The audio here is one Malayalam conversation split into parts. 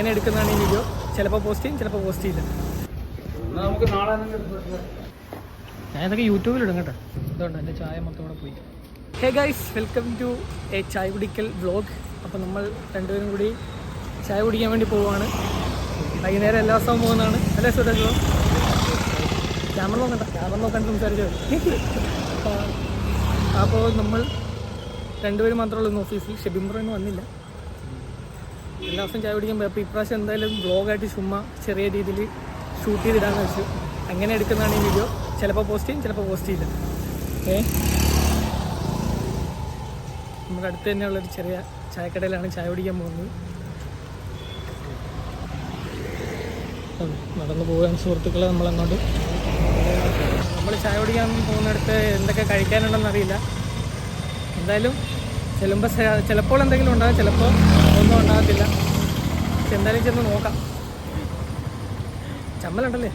എങ്ങനെ എടുക്കുന്നതാണ് ഈ വീഡിയോ ചിലപ്പോൾ പോസ്റ്റ് ചെയ്യും ചിലപ്പോൾ പോസ്റ്റ് ചെയ്യില്ല. നമുക്ക് നാളെ ഞാൻ ഇതൊക്കെ യൂട്യൂബിലിടും കേട്ടോ. അതുകൊണ്ട് എന്റെ ചായ മൊത്തം കൂടെ പോയി. Hey guys welcome to a ചായ കുടിക്കൽ വ്ലോഗ് അപ്പോൾ നമ്മൾ രണ്ടുപേരും കൂടി ചായ കുടിക്കാൻ വേണ്ടി പോവുകയാണ്. വൈകുന്നേരം എല്ലാ ദിവസവും പോകുന്നതാണ്. അല്ലേ സുരജ് ക്യാമറ നോക്കണ്ട ക്യാമറ നോക്കാൻ സംസാരിച്ചു? അപ്പോൾ നമ്മൾ രണ്ടുപേരും മാത്രമേ ഉള്ളൂ ഇന്ന് ഓഫീസിൽ ഷെബിംബ്രോ ഒന്നും വന്നില്ല. എല്ലാ ദിവസവും ചായ കുടിക്കാൻ പോയി അപ്പോൾ ഇപ്രാവശ്യം എന്തായാലും ബ്ലോഗായിട്ട് ചുമ്മാ ചെറിയ രീതിയിൽ ഷൂട്ട് ചെയ്തിടാന്ന് വെച്ചു. അങ്ങനെ എടുക്കുന്നതാണ് ഈ വീഡിയോ ചിലപ്പോൾ പോസ്റ്റ് ചെയ്യും ചിലപ്പോൾ പോസ്റ്റ് ചെയ്യില്ല. ഏ? നമുക്ക് അടുത്ത് തന്നെയുള്ളൊരു ചെറിയ ചായക്കടയിലാണ് ചായ കുടിക്കാൻ പോകുന്നത്. നടന്നു പോകാൻ സുഹൃത്തുക്കളെ നമ്മളങ്ങോട്ട്. നമ്മൾ ചായ കുടിക്കാൻ പോകുന്നിടത്ത് എന്തൊക്കെ കഴിക്കാനുണ്ടെന്ന് അറിയില്ല. എന്തായാലും ചിലപ്പോൾ ചിലപ്പോൾ എന്തെങ്കിലും ഉണ്ടാകും ചിലപ്പോൾ ഒന്നും ഉണ്ടാകത്തില്ല എന്തായാലും ചെന്ന് നോക്കാം. ചമ്മലുണ്ടല്ലേ?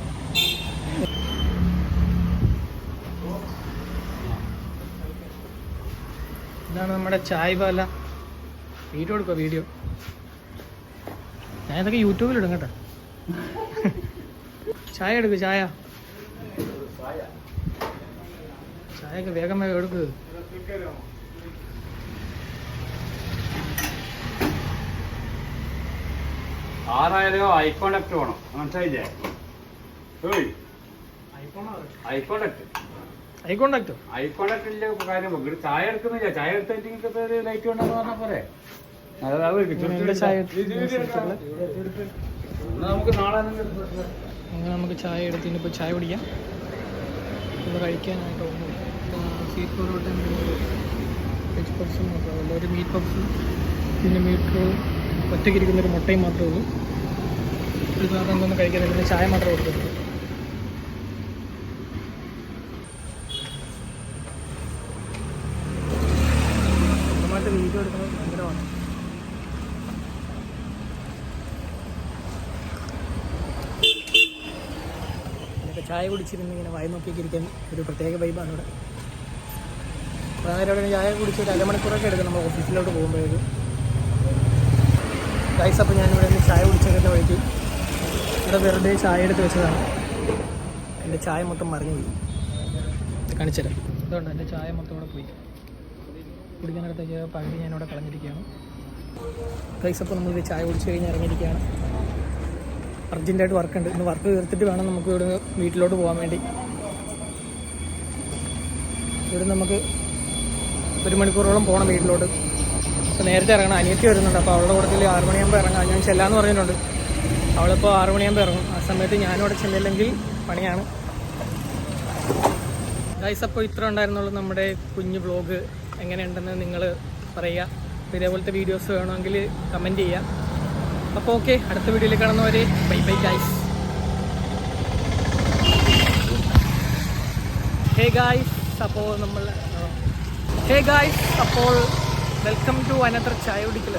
ഇതാണ് നമ്മുടെ ചായ് പാല വീഡിയോ എടുക്കുക വീഡിയോ? ഞാൻ ഇതൊക്കെ യൂട്യൂബിലിടും കേട്ടോ. ചായ എടുക്ക് ചായ. ചായയൊക്കെ വേഗം വേഗം എടുക്ക്. ആറായിരം ഐക്കോണക്ട് വേണം. മനസ്സിലായില്ലേ? ഐക്കോണക്ട് ഐ കോണ്ടാക്റ്റോ ഐക്കോണക്ടിന്റെ കാര്യം. ഇവിടെ ചായ എടുക്കുന്നില്ല. ചായ എടുത്തിട്ട് ഒരു ലൈറ്റ് വേണ്ടെന്ന് പറഞ്ഞാൽ പോരെ? നമുക്ക് നാളെ അങ്ങനെ നമുക്ക് ചായ എടുത്ത് ഇനിയിപ്പോൾ ചായ കുടിക്കാം. ഇത് കഴിക്കാനായിട്ട് ഒന്നും പൊറോട്ട വെജ് പഫ്സും ഒരു മീറ്റ് പഫ്സും പിന്നെ മീറ്റ് ഒറ്റയ്ക്ക് ഇരിക്കുന്ന ഒരു മുട്ടയും മാത്രമേ ഉള്ളൂ. ഒരു സാധനം ഒന്നും കഴിക്കാൻ പിന്നെ ചായ മാത്രമേ സ്വന്തമായിട്ട് വീഡിയോ ചായ കുടിച്ചിരുന്ന് ഇങ്ങനെ വായി നോക്കിയിരിക്കാൻ ഒരു പ്രത്യേക വൈബാണ് ഇവിടെ. അപ്പോൾ അങ്ങനെ ചായ കുടിച്ച് ഒരു അരമണിക്കൂറൊക്കെ എടുക്കും നമ്മൾ ഓഫീസിലോട്ട് പോകുമ്പോഴേക്കും. ഗൈസ് അപ്പോൾ ഞാനിവിടെ നിന്ന് ചായ കുടിച്ചൊക്കെ വഴിക്ക് ഇവിടെ വെറുതെ ചായ എടുത്ത് വെച്ചതാണ്. എന്റെ ചായ മൊത്തം മറിഞ്ഞു പോയി കാണിച്ചുതരാം. അതുകൊണ്ട് എന്റെ ചായ മൊത്തം ഇവിടെ പോയി. കുടിക്കാനടുത്തേക്ക് പകുതി ഞാനിവിടെ കളഞ്ഞിരിക്കുകയാണ്. ഗൈസ് അപ്പോൾ നമ്മൾ ചായ കുടിച്ച് കഴിഞ്ഞ് ഇറങ്ങിയിരിക്കുകയാണ്. അർജന്റായിട്ട് വർക്ക് ഉണ്ട് ഇന്ന് വർക്ക് തീർത്തിട്ട് വേണം നമുക്ക് ഇവിടെ വീട്ടിലോട്ട് പോകാൻ വേണ്ടി. ഇവിടെ നമുക്ക് ഒരു മണിക്കൂറോളം പോകണം വീട്ടിലോട്ട്. നേരത്തെ ഇറങ്ങണം. അനിയത്തി വരുന്നുണ്ട്. അപ്പോൾ അവളുടെ കൂട്ടത്തിൽ ആറ് മണിയാകുമ്പോൾ ഇറങ്ങാം. ഞാൻ ചെല്ലാന്ന് പറഞ്ഞിട്ടുണ്ട്. അവളിപ്പോൾ ആറ് മണിയാകുമ്പോൾ ഇറങ്ങും. ആ സമയത്ത് ഞാനും അവിടെ ചെല്ലില്ലെങ്കിൽ പണിയാണ്. ഗൈസ് അപ്പോൾ ഇത്ര ഉണ്ടായിരുന്നുള്ളൂ നമ്മുടെ കുഞ്ഞു വ്ളോഗ് എങ്ങനെയുണ്ടെന്ന് നിങ്ങൾ പറയുക. ഇതേപോലത്തെ വീഡിയോസ് വേണമെങ്കിൽ കമന്റ് ചെയ്യുക. അപ്പോൾ ഓക്കെ അടുത്ത വീഡിയോയിൽ കാണുന്നവരെ bye bye guys hey guys അപ്പോൾ നമ്മൾ ഹേ ഗായ്സ് അപ്പോൾ വെൽക്കം ടു അനദർ ചായ കുടിക്കൽ